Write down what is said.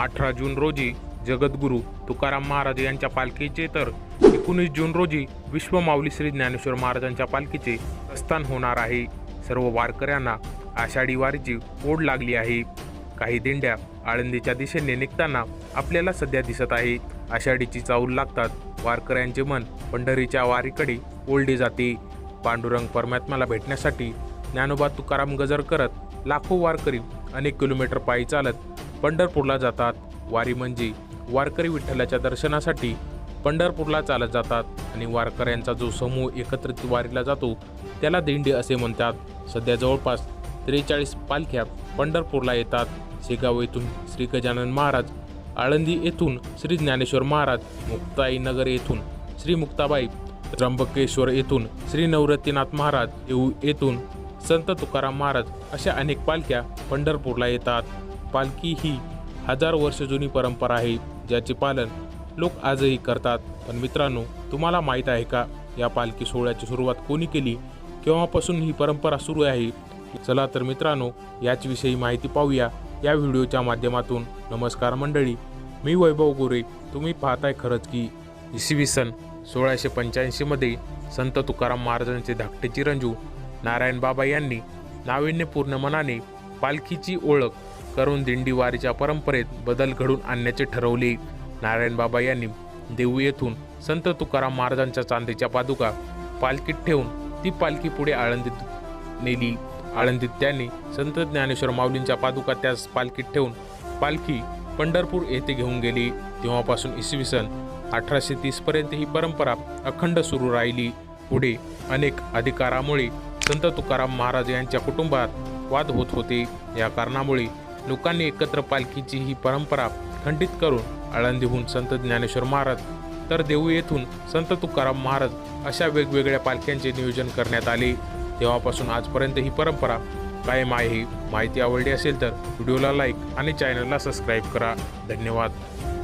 अठरा जून रोजी जगद्गुरू तुकाराम महाराज यांच्या पालखीचे तर एकोणीस जून रोजी विश्वमाऊली श्री ज्ञानेश्वर महाराजांच्या पालखीचे प्रस्थान होणार आहे. सर्व वारकऱ्यांना आषाढी वारीची ओढ लागली आहे. काही दिंड्या आळंदीच्या दिशेने निघताना आपल्याला सध्या दिसत आहे. आषाढीची चाऊल लागतात. वारकऱ्यांचे मन पंढरीच्या वारीकडे ओढले जाते. पांडुरंग परमात्म्याला भेटण्यासाठी ज्ञानोबा तुकाराम गजर करत लाखो वारकरी अनेक किलोमीटर पायी चालत पंढरपूरला जातात. वारी म्हणजे वारकरी विठ्ठलाच्या दर्शनासाठी पंढरपूरला चालत जातात आणि वारकऱ्यांचा जो समूह एकत्रित वारीला जातो त्याला दिंडी असे म्हणतात. सध्या जवळपास त्रेचाळीस पालख्या पंढरपूरला येतात. शेगाव येथून श्री गजानन महाराज आळंदी येथून श्री ज्ञानेश्वर महाराज मुक्ताईनगर येथून श्री मुक्ताबाई त्र्यंबकेश्वर येथून श्री नवरतीनाथ महाराज येऊ येथून संत तुकाराम महाराज अशा अनेक पालख्या पंढरपूरला येतात. पालखी ही हजार वर्ष जुनी परंपरा आहे ज्याचे पालन लोक आजही करतात. पण मित्रांनो तुम्हाला माहीत आहे का या पालखी सोहळ्याची सुरुवात कोणी केली? केव्हापासून ही परंपरा सुरू आहे? चला तर मित्रांनो याचविषयी माहिती पाहूया या व्हिडिओच्या माध्यमातून. नमस्कार मंडळी मी वैभव गोरे. तुम्ही पाहताय खरंच की इसवी सन सोळाशे पंच्याऐंशीमध्ये संत तुकाराम महाराजांचे धाकटे चिरंजीव नारायण बाबा यांनी नाविन्यपूर्ण मनाने पालखीची ओळख करून दिंडी वारीच्या परंपरेत बदल घडून आणण्याचे ठरवले. नारायणबाबा यांनी देऊ येथून संत तुकाराम महाराजांच्या चांदीच्या पादुका पालखीत ठेवून ती पालखी पुढे आळंदीत नेली. आळंदीत त्यांनी संत ज्ञानेश्वर माऊलींच्या पादुका त्यास पालखीत ठेवून पालखी पंढरपूर येथे घेऊन गेली. तेव्हापासून इसवी सन अठराशे तीसपर्यंत ही परंपरा अखंड सुरू राहिली. पुढे अनेक अधिकारामुळे संत तुकाराम महाराज यांच्या कुटुंबात वाद होत होते. या कारणामुळे लोकांनी एकत्र पालखीची ही परंपरा खंडित करून आळंदीहून संत ज्ञानेश्वर महाराज तर देऊ येथून संत तुकाराम महाराज अशा वेगवेगळ्या पालख्यांचे नियोजन करण्यात आले. तेव्हापासून आजपर्यंत ही परंपरा कायम आहे. माहिती आवडली असेल तर व्हिडिओला लाईक आणि चॅनलला सबस्क्राईब करा. धन्यवाद.